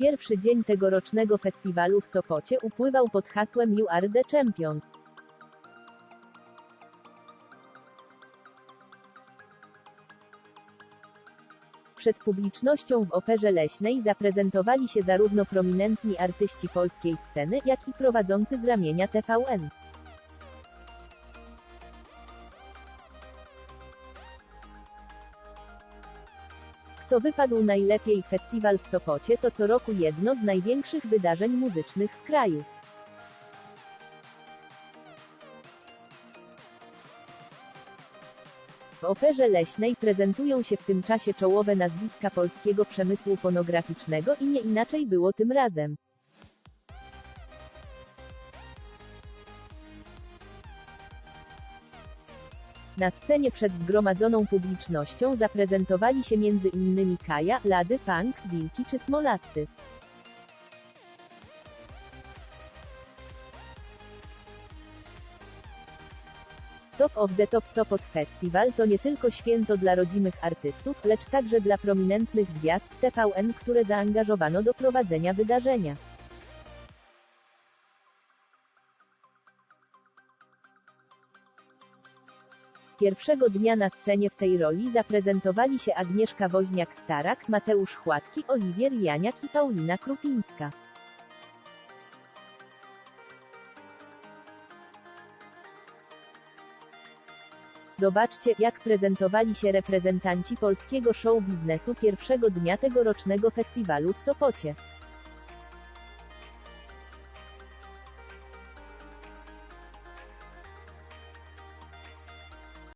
Pierwszy dzień tegorocznego festiwalu w Sopocie upływał pod hasłem You Are The Champions. Przed publicznością w Operze Leśnej zaprezentowali się zarówno prominentni artyści polskiej sceny, jak i prowadzący z ramienia TVN. Kto wypadł najlepiej festiwal w Sopocie to co roku jedno z największych wydarzeń muzycznych w kraju. W Operze Leśnej prezentują się w tym czasie czołowe nazwiska polskiego przemysłu fonograficznego i nie inaczej było tym razem. Na scenie przed zgromadzoną publicznością zaprezentowali się innymi Kaja, Lady, Punk, Wilki czy Smolasty. Top of the Top Sopot Festival to nie tylko święto dla rodzimych artystów, lecz także dla prominentnych gwiazd TVN, które zaangażowano do prowadzenia wydarzenia. Pierwszego dnia na scenie w tej roli zaprezentowali się Agnieszka Woźniak-Starak, Mateusz Chłatki, Oliwier Janiak i Paulina Krupińska. Zobaczcie, jak prezentowali się reprezentanci polskiego show biznesu pierwszego dnia tegorocznego festiwalu w Sopocie.